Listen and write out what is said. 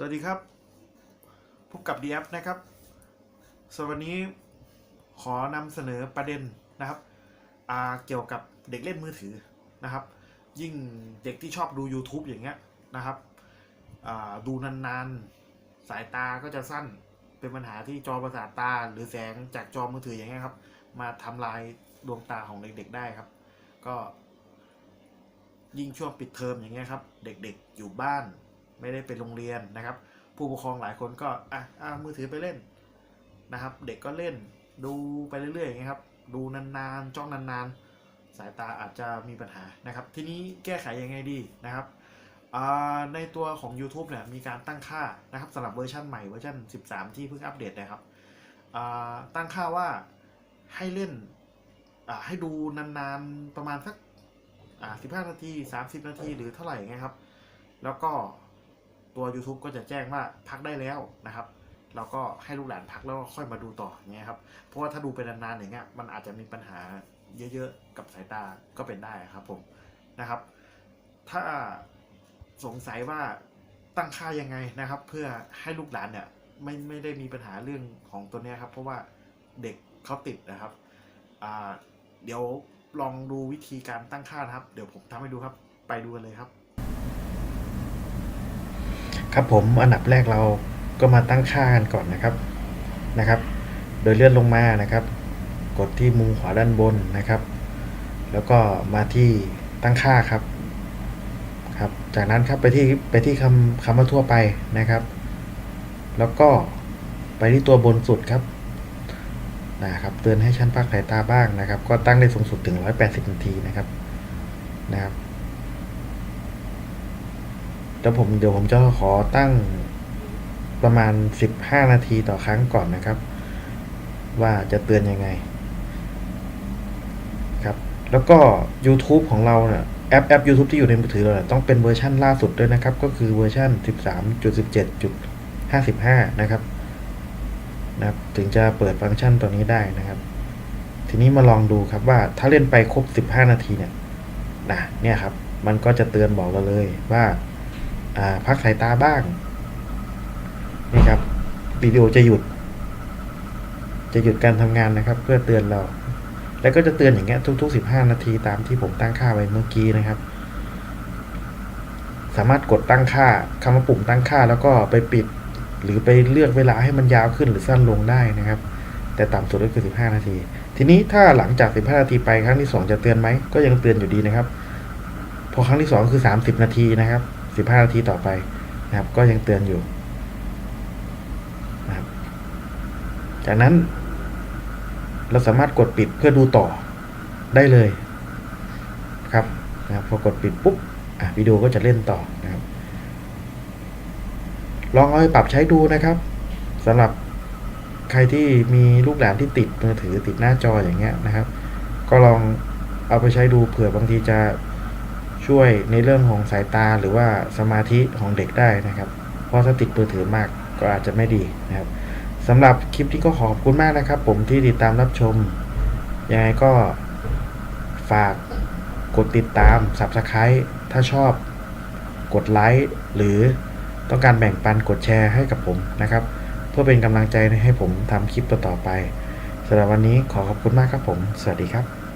สวัสดีครับ พบกับดีแอนะครับสวันนี้ขอนำเสนอประเด็นนะครับเกี่ยวกับเด็กเล่นมือถือนะครับ ยิ่งเด็กที่ชอบดู YouTube อย่างเงี้ยนะครับดูนานๆ สายตาก็จะสั้นเป็นปัญหาที่จอประสาทตา หรือแสงจากจอมือถืออย่างเงี้ยครับ มาทำลายดวงตาของเด็กๆได้ครับ ก็ยิ่งช่วงปิดเทอมอย่างเงี้ยครับ เด็กๆอยู่บ้าน ไม่ได้ไปโรงเรียนนะครับ ผู้ปกครองหลายคนก็อะเอามือถือไปเล่นนะครับ เด็กก็เล่นดูไปเรื่อยๆอย่างเงี้ยครับ ดูนานๆจ้องนานๆ สายตาอาจจะมีปัญหานะครับ ทีนี้แก้ไขยังไงดีนะครับอ่าในตัวของ YouTube เนี่ยมีการตั้งค่านะครับสำหรับเวอร์ชันใหม่เวอร์ชัน13 ที่เพิ่งอัปเดตนะครับอ่าตั้งค่าว่าให้เล่นอ่าให้ดูนานๆประมาณสักอ่า15 นาที 30 นาทีหรือเท่าไหร่เงี้ยครับ แล้วก็ ตัว YouTube ก็จะแจ้งว่าพักได้แล้วนะครับ เราก็ให้ลูกหลานพักแล้วก็ค่อยมาดูต่ออย่างเงี้ยครับเพราะว่าถ้าดูไปนานๆอย่างเงี้ยมันอาจจะมีปัญหาเยอะๆกับสายตาก็เป็นได้ครับผมนะครับ ถ้าสงสัยว่าตั้งค่ายังไงนะครับ เพื่อให้ลูกหลานเนี่ยไม่ไม่ได้มีปัญหาเรื่องของตัวเนี้ยครับ เพราะว่าเด็กเขาติดนะครับอ่าเดี๋ยวลองดูวิธีการตั้งค่านะครับ เดี๋ยวผมทำให้ดูครับ ไปดูกันเลยครับ ครับผมอันดับแรกเราก็มาตั้งค่ากันก่อนนะครับนะครับ โดยเลื่อนลงมานะครับ กดที่มุมขวาด้านบนนะครับ แล้วก็มาที่ตั้งค่าครับครับ จากนั้นครับไปที่ไปที่คำคำว่าทั่วไปนะครับ แล้วก็ไปที่ตัวบนสุดครับนะครับเตือนให้ชั้นพักสายตาบ้างนะครับ ก็ตั้งได้สูงสุดถึง 180 นาทีนะครับนะครับ แล้วผมเดี๋ยวผมจะขอตั้งประมาณ 15 นาทีต่อครั้งก่อนนะครับ ว่าจะเตือนยังไง ครับ แล้วก็ YouTube ของเราเนี่ยแอปแอป YouTube ที่อยู่ในมือถือเราต้องเป็นเวอร์ชันล่าสุดด้วยนะครับ ก็คือเวอร์ชัน13.17.55 นะครับนะครับ ถึงจะเปิดฟังก์ชันตัวนี้ได้นะครับ ทีนี้มาลองดูครับว่าถ้าเล่นไปครบ 15 นาทีเนี่ยนะเนี่ยครับ มันก็จะเตือนบอกเราเลยว่า พักสายตาบ้างนี่ครับวิดีโอจะหยุด จะหยุดการทำงานนะครับ เพื่อเตือนเรา แล้วก็จะเตือนอย่างเงี้ยทุก ๆ 15 นาทีตามที่ผมตั้งค่าไว้เมื่อกี้นะครับ สามารถกดตั้งค่าคำว่าปุ่มตั้งค่าแล้วก็ไปปิด หรือไปเลือกเวลาให้มันยาวขึ้นหรือสั้นลงได้นะครับ แต่ต่ำสุดก็คือ 15 นาที ทีนี้ถ้าหลังจาก 15 นาทีไปครั้งที่ 2 จะเตือนไหมก็ยังเตือนอยู่ดีนะครับ พอครั้งที่ 2 คือ 30 นาทีนะครับ 15 นาทีต่อไปนะครับ ก็ยังเตือนอยู่นะครับ จากนั้น เราสามารถกดปิดเพื่อดูต่อได้เลยครับนะครับพอกดปิดปุ๊บอะวิดีโอก็จะเล่นต่อนะครับ ลองเอาไปปรับใช้ดูนะครับสำหรับใครที่มีลูกหลานที่ติดมือถือติดหน้าจออย่างเงี้ยนะครับ ก็ลองเอาไปใช้ดูเผื่อบางทีจะ ช่วยในเรื่องของสายตาหรือว่าสมาธิของเด็กได้นะครับ เพราะถ้าติดมือถือมากก็อาจจะไม่ดีนะครับสำหรับคลิปนี้ก็ขอบคุณมากนะครับ ผมที่ติดตามรับชม ยังไงก็ฝากกดติดตาม Subscribe ถ้าชอบกดไลค์หรือต้องการแบ่งปันกดแชร์ให้กับผมนะครับ เพื่อเป็นกำลังใจให้ผมทำคลิปต่อๆไปสำหรับวันนี้ขอขอบคุณมากครับผม สวัสดีครับ